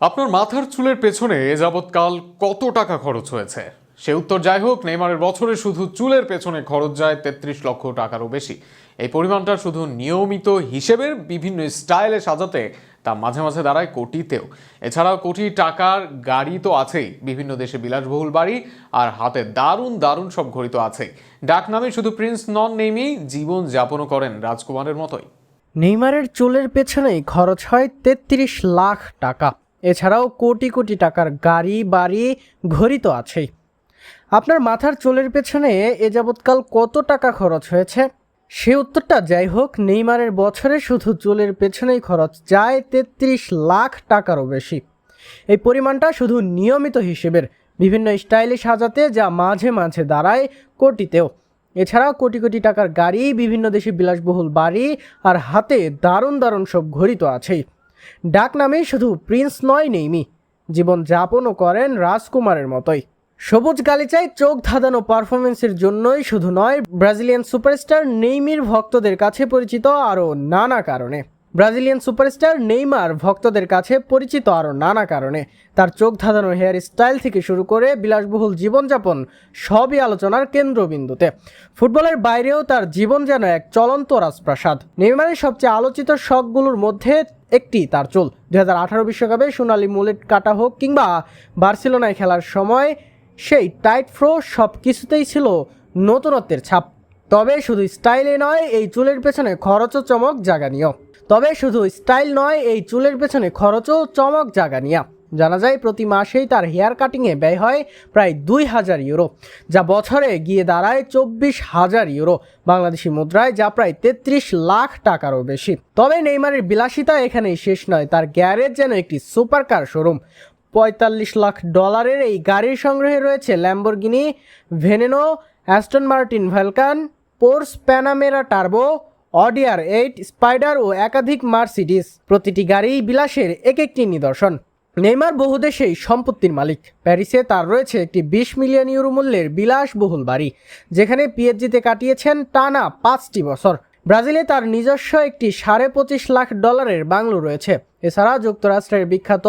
আপনার মাথার চুলের পেছনে এ যাবৎকাল কত টাকা খরচ হয়েছে? সে উত্তর যাই হোক, নেইমারের বছরে শুধু চুলের পেছনে খরচ যায় তেত্রিশ লক্ষ টাকারও বেশি। এই পরিমাণটা শুধু নিয়মিত হিসেবের বিভিন্ন স্টাইলে সাজাতে তা মাঝে মাঝে দাঁড়ায় কোটিতেও। এছাড়াও কোটি টাকার গাড়ি তো আছেই, বিভিন্ন দেশে বিলাসবহুল বাড়ি আর হাতে দারুণ দারুণ সব ঘড়ি তো আছেই। ডাক নামে শুধু প্রিন্স নন নেমেই জীবন যাপনও করেন রাজকুমারের মতোই। নেইমারের চুলের পেছনেই খরচ হয় তেত্রিশ লাখ টাকা। এছাড়াও কোটি কোটি টাকার গাড়ি, বাড়ি, ঘড়ি তো আছেই। আপনার মাথার চুলের পেছনে এ যাবৎকাল কত টাকা খরচ হয়েছে? সে উত্তরটা যাই হোক, নেইমারের বছরে শুধু চুলের পেছনেই খরচ যায় তেত্রিশ লাখ টাকারও বেশি। এই পরিমাণটা শুধু নিয়মিত হিসেবের। বিভিন্ন স্টাইলে সাজাতে যা মাঝে মাঝে দাঁড়ায় কোটিতেও। এছাড়াও কোটি কোটি টাকার গাড়ি, বিভিন্ন দেশে বিলাসবহুল বাড়ি আর হাতে দারুণ দারুণ সব ঘড়ি তো আছেই। ডাক নামে শুধু প্রিন্স নয়, নেইমি। জীবন যাপনও করেন রাজকুমারের মতোই। সবুজ গালিচায় চোখ ধাঁধানো পারফরমেন্সের জন্যই শুধু নয়, ব্রাজিলিয়ান সুপারস্টার নেইমির ভক্তদের কাছে পরিচিত আরও নানা কারণে। ব্রাজিলিয়ান সুপারস্টার নেইমার ভক্তদের কাছে পরিচিত আরও নানা কারণে। তার চোখ ধাঁধানো হেয়ার স্টাইল থেকে শুরু করে বিলাসবহুল জীবনযাপন সবই আলোচনার কেন্দ্রবিন্দুতে। ফুটবলের বাইরেও তার জীবন যেন এক চলন্ত রাজপ্রাসাদ। নেইমারের সবচেয়ে আলোচিত শখগুলোর মধ্যে একটি তার চুল। দু হাজার বিশ্বকাপে সোনালি মুলেট কাটা হোক কিংবা বার্সেলোনায় খেলার সময় সেই টাইট ফ্রো সব কিছুতেই ছিল নতুনত্বের ছাপ। তবে শুধু স্টাইলে নয়, এই চুলের পেছনে খরচও চমক জাগানিও তবে শুধু স্টাইল নয়, এই চুলের পেছনে খরচও চমক জাগানিয়া। জানা যায়, প্রতি মাসেই তার হেয়ার কাটিংয়ে ব্যয় হয় প্রায় দুই হাজার ইউরো, যা বছরে গিয়ে দাঁড়ায় চব্বিশ হাজার ইউরো। বাংলাদেশি মুদ্রায় যা প্রায় তেত্রিশ লাখ টাকারও বেশি। তবে নেইমারের বিলাসিতা এখানেই শেষ নয়, তার গ্যারেজ যেন একটি সুপার কার শোরুম। পঁয়তাল্লিশ লাখ ডলারের এই গাড়ির সংগ্রহে রয়েছে Lamborghini, Veneno, Aston Martin Vulcan, Porsche Panamera Turbo Audi R eight, spyder ও একাধিক মার্সিডিস। প্রতিটি গাড়ি বিলাসের এক একটি নিদর্শন। নেইমার বহু দেশেই সম্পত্তির মালিক। প্যারিসে তার রয়েছে একটি বিশ মিলিয়ন ইউরো মূল্যের বিলাসবহুল বাড়ি, যেখানে পিএইচজিতে কাটিয়েছেন টানা পাঁচটি বছর। ব্রাজিলে তার নিজস্ব একটি সাড়ে পঁচিশ লাখ ডলারের বাংলো রয়েছে। এছাড়া যুক্তরাষ্ট্রের বিখ্যাত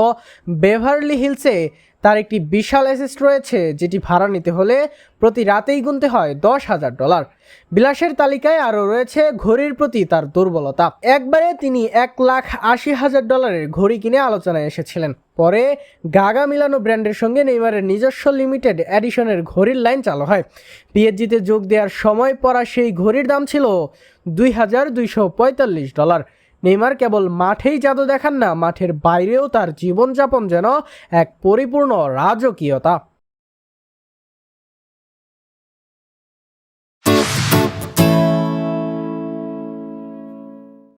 বেভারলি হিলসে তার একটি বিশাল অ্যাসিস্ট রয়েছে, যেটি ভাড়া নিতে হলে প্রতি রাতেই গুনতে হয় দশ হাজার ডলার। বিলাসের তালিকায় আরও রয়েছে ঘড়ির প্রতি তার দুর্বলতা। একবারে তিনি এক লাখ আশি হাজার ডলারের ঘড়ি কিনে আলোচনায় এসেছিলেন। পরে গাগা মিলানো ব্র্যান্ডের সঙ্গে নেইমারের নিজস্ব লিমিটেড অ্যাডিশনের ঘড়ির লাইন চালু হয়। পিএইচজিতে যোগ দেওয়ার সময় পরা সেই ঘড়ির দাম ছিল দুই হাজার দুইশো পঁয়তাল্লিশ ডলার। নেইমার কেবল মাঠেই জাদু দেখান না, মাঠের বাইরেও তার জীবনযাপন যেন এক পরিপূর্ণ রাজকীয়তা।